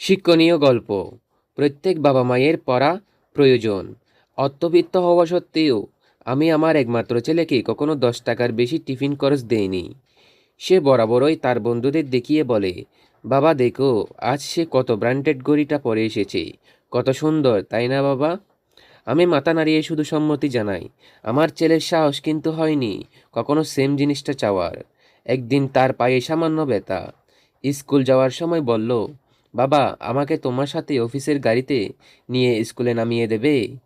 শিক্ষণীয় গল্প। প্রত্যেক বাবা মায়ের পড়া প্রয়োজন। অর্থবিত্ত হওয়া সত্ত্বেও আমি আমার একমাত্র ছেলেকে কখনো দশ টাকার বেশি টিফিন খরচ দেইনি। সে বরাবরই তার বন্ধুদের দেখিয়ে বলে, বাবা, দেখো, আজ সে কত ব্র্যান্ডেড ঘড়িটা পরে এসেছে। কত সুন্দর, তাই না, বাবা? আমি মাথা নাড়িয়ে শুধু সম্মতি জানাই, আমার ছেলের সাহস কিন্তু হয়নি কখনো সেম জিনিসটা চাওয়ার। একদিন তার পায়ে সামান্য ব্যথা। স্কুল যাওয়ার সময় বলল বাবা, আমাকে তোমার সাথে অফিসের গাড়িতে নিয়ে স্কুলে নামিয়ে দেবে?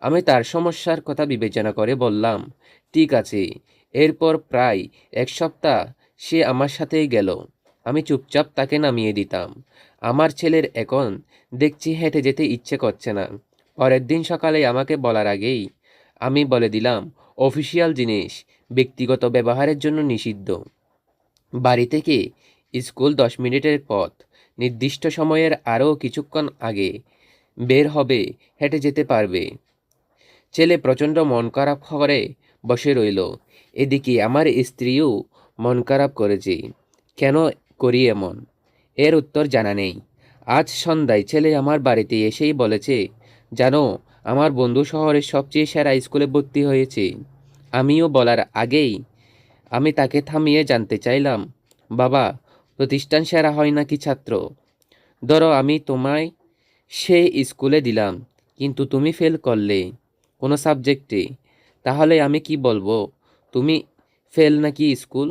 আমি তার সমস্যার কথা বিবেচনা করে বললাম, ঠিক আছে। এরপর প্রায় এক সপ্তাহ সে আমার সাথেই গেল। আমি চুপচাপ তাকে নামিয়ে দিতাম। আমার ছেলের এখন দেখছি হেঁটে যেতে ইচ্ছে করছে না। পরের দিন সকালে আমাকে বলার আগেই আমি বলে দিলাম, অফিসিয়াল জিনিস ব্যক্তিগত ব্যবহারের জন্য নিষিদ্ধ। বাড়ি থেকে স্কুল দশ মিনিটের পথ। নির্দিষ্ট সময়ের আরও কিছুক্ষণ আগে বের হবে, হেঁটে যেতে পারবে। ছেলে প্রচণ্ড মন খারাপ করে বসে রইল। এদিকে আমার স্ত্রীও মন খারাপ করেছে। কেন করি এমন? এর উত্তর জানা নেই। আজ সন্ধ্যায় ছেলে আমার বাড়িতে এসেই বলেছে, জানো, আমার বন্ধু শহরের সবচেয়ে সেরা স্কুলে ভর্তি হয়েছে। আমিও বলার আগেই আমি তাকে থামিয়ে জানতে চাইলাম। বাবা প্রতিষ্ঠান সেরা হয় নাকি ছাত্র? ধরো, আমি তোমায় সে স্কুলে দিলাম, কিন্তু তুমি ফেল করলে কোনো সাবজেক্টে তাহলে আমি কি বলব? তুমি ফেল নাকি স্কুল?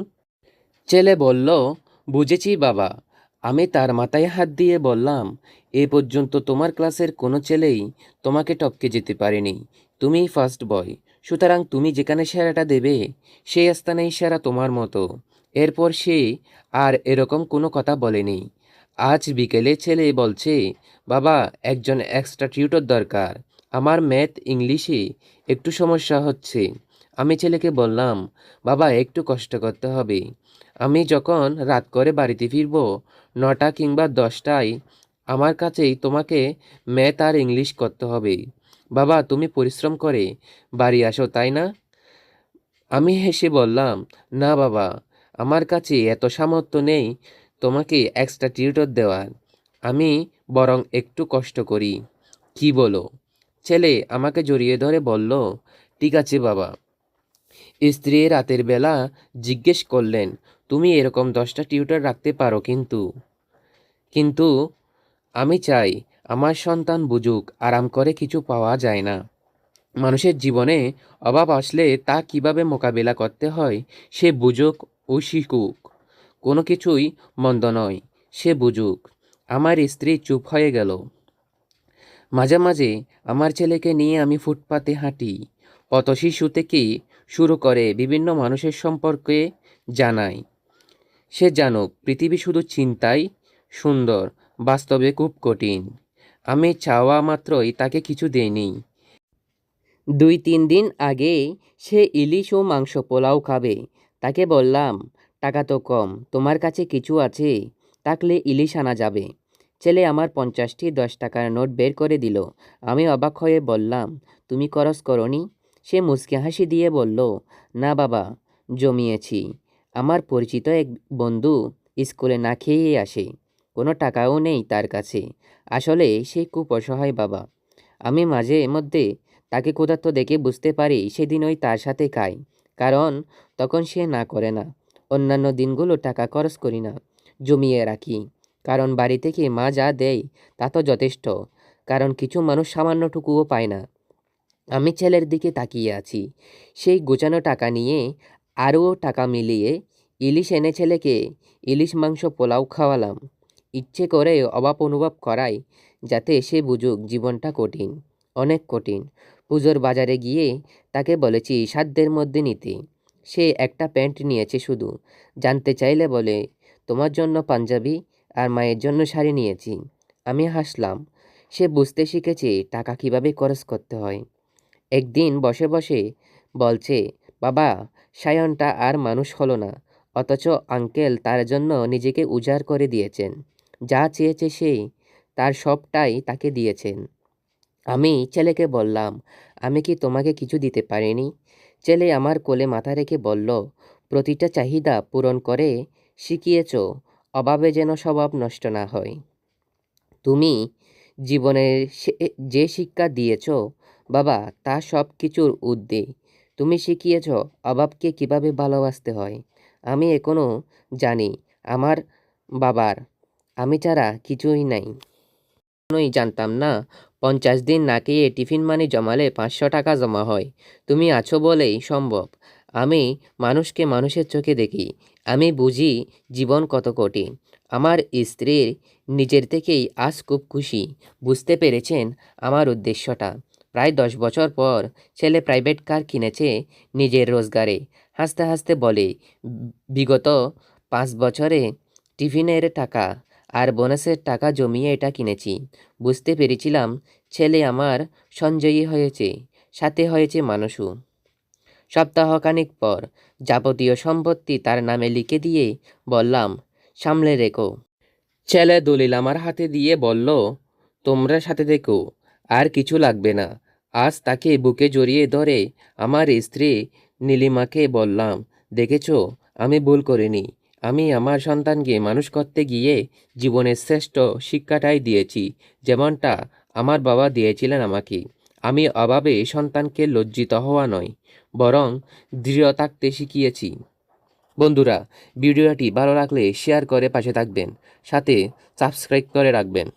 ছেলে বলল, বুঝেছি বাবা। আমি তার মাথায় হাত দিয়ে বললাম, এ পর্যন্ত তোমার ক্লাসের কোনো ছেলেই তোমাকে টপকে যেতে পারেনি। তুমিই ফার্স্ট বয় সুতরাং তুমি যেখানে সেরাটা দেবে, সেই স্থানেই সেরা তোমার মতো। এরপর সে আর এরকম কোনো কথা বলেনি। আজ বিকেলে ছেলে বলছে, বাবা, একজন এক্সট্রা টিউটর দরকার। আমার ম্যাথ ইংলিশে একটু সমস্যা হচ্ছে। আমি ছেলেকে বললাম, বাবা, একটু কষ্ট করতে হবে। আমি যখন রাত করে বাড়িতে ফিরব, নটা কিংবা দশটায়, আমার কাছেই তোমাকে ম্যাথ আর ইংলিশ করতে হবে। বাবা, তুমি পরিশ্রম করে বাড়ি আসো, তাই না? আমি হেসে বললাম, না বাবা আমার কাছে এত সামর্থ্য নেই, তোমাকে এক্সট্রা টিউটর দেওয়ার। আমি বরং একটু কষ্ট করি। কি বলো? ছেলে আমাকে জড়িয়ে ধরে বলল, ঠিক আছে বাবা। স্ত্রী রাতের বেলা জিজ্ঞেস করলেন, তুমি এরকম দশটা টিউটর রাখতে পারো কিন্তু? কিন্তু আমি চাই আমার সন্তান বুঝুক, আরাম করে কিছু পাওয়া যায় না। মানুষের জীবনে অভাব আসলে তা কীভাবে মোকাবেলা করতে হয়, সে বুঝুক ও শিখুক কোনো কিছুই মন্দ নয়, সে বুঝুক। আমার স্ত্রী চুপ হয়ে গেল। মাঝে মাঝে আমার ছেলেকে নিয়ে আমি ফুটপাতে হাঁটি। পথ শিশু থেকে শুরু করে বিভিন্ন মানুষের সম্পর্কে জানাই সে জানুক, পৃথিবী শুধু চিন্তাই সুন্দর, বাস্তবে খুব কঠিন। আমি চাওয়া মাত্রই তাকে কিছু দেইনি। দুই তিন দিন আগে সে ইলিশ ও মাংস পোলাও খাবে। তাকে বললাম, টাকা তো কম, তোমার কাছে কিছু আছে? থাকলে ইলিশ আনা যাবে। ছেলে আমার পঞ্চাশটি দশ টাকার নোট বের করে দিল। আমি অবাক হয়ে বললাম, তুমি খরচ করনি? সে মুচকি হাসি দিয়ে বলল, না বাবা, জমিয়েছি। আমার পরিচিত এক বন্ধু স্কুলে না খেয়েই আসে। কোনো টাকাও নেই তার কাছে। আসলে সে খুব অসহায় বাবা। আমি মাঝে মধ্যে তাকে ক্ষুধার্ত দেখে বুঝতে পারি সেদিন ওই তার সাথে খাই কারণ তখন সে না করে না। অন্যান্য দিনগুলো টাকা খরচ করি না, জমিয়ে রাখি। কারণ বাড়ি থেকে মা যা দেয়, তা তো যথেষ্ট। কারণ কিছু মানুষ সামান্যটুকুও পায় না। আমি ছেলের দিকে তাকিয়ে আছি। সেই গোছানো টাকা নিয়ে আরও টাকা মিলিয়ে ইলিশ এনে ছেলেকে ইলিশ মাংস পোলাও খাওয়ালাম। ইচ্ছে করে অভাব অনুভব করাই যাতে সে বুঝুক জীবনটা কঠিন, অনেক কঠিন। পুজোর বাজারে গিয়ে তাকে বলেছি, সাধ্যের মধ্যে নিতে। সে একটা প্যান্ট নিয়েছে শুধু। জানতে চাইলে বলে, তোমার জন্য পাঞ্জাবি আর মায়ের জন্য শাড়ি নিয়েছি। আমি হাসলাম। সে বুঝতে শিখেছে টাকা কীভাবে খরচ করতে হয়। একদিন বসে বসে বলছে, বাবা, সায়নটা আর মানুষ হলো না, অথচ আঙ্কেল তার জন্য নিজেকে উজাড় করে দিয়েছেন। যা চেয়েছে সে, তার সবটাই তাকে দিয়েছেন। আমি ছেলেকে বললাম, আমি কি তোমাকে কিছু দিতে পারিনি? ছেলে আমার কোলে মাথা রেখে বলল, প্রতিটা চাহিদা পূরণ করে শিখিয়েছ, অভাবে যেন স্বভাব নষ্ট না হয়। তুমি জীবনের যে শিক্ষা দিয়েছ, বাবা, তা সব কিছুর ঊর্ধ্বে। তুমি শিখিয়েছ অভাবকে কীভাবে ভালোবাসতে হয়। আমি এখনও জানি, আমার বাবার, আমি ছাড়া কিছুই নাই। জানতাম না পঞ্চাশ দিন না খেয়ে টিফিন মানি জমালে পাঁচশো টাকা জমা হয়। তুমি আছো বলেই সম্ভব। আমি মানুষকে মানুষের চোখে দেখি। আমি বুঝি জীবন কত কঠিন। আমার স্ত্রীর নিজের থেকেই আজ খুব খুশি। বুঝতে পেরেছেন আমার উদ্দেশ্যটা। প্রায় দশ বছর পর ছেলে প্রাইভেট কার কিনেছে নিজের রোজগারে। হাসতে হাসতে বলে বিগত পাঁচ বছরে টিফিনের টাকা আর বোনাসের টাকা জমিয়ে এটা কিনেছি। বুঝতে পেরেছিলাম, ছেলে আমার সঞ্জয়ী হয়েছে, সাথে হয়েছে মানুষও। সপ্তাহখানিক পর যাবতীয় সম্পত্তি তার নামে লিখে দিয়ে বললাম, সামলে রেখো। ছেলে দলিল আমার হাতে দিয়ে বলল, তোমরা সাথে দেখো, আর কিছু লাগবে না। আজ তাকে বুকে জড়িয়ে ধরে আমার স্ত্রী নীলিমাকে বললাম, দেখেছ, আমি ভুল করিনি। আমি আমার সন্তানকে মানুষ করতে গিয়ে জীবনের শ্রেষ্ঠ শিক্ষাটাই দিয়েছি, যেমনটা আমার বাবা দিয়েছিলেন আমাকে। আমি অভাবে সন্তানকে লজ্জিত হওয়া নয়, বরং দৃঢ় থাকতে শিখিয়েছি। বন্ধুরা, ভিডিওটি ভালো লাগলে শেয়ার করে পাশে থাকবেন, সাথে সাবস্ক্রাইব করে রাখবেন।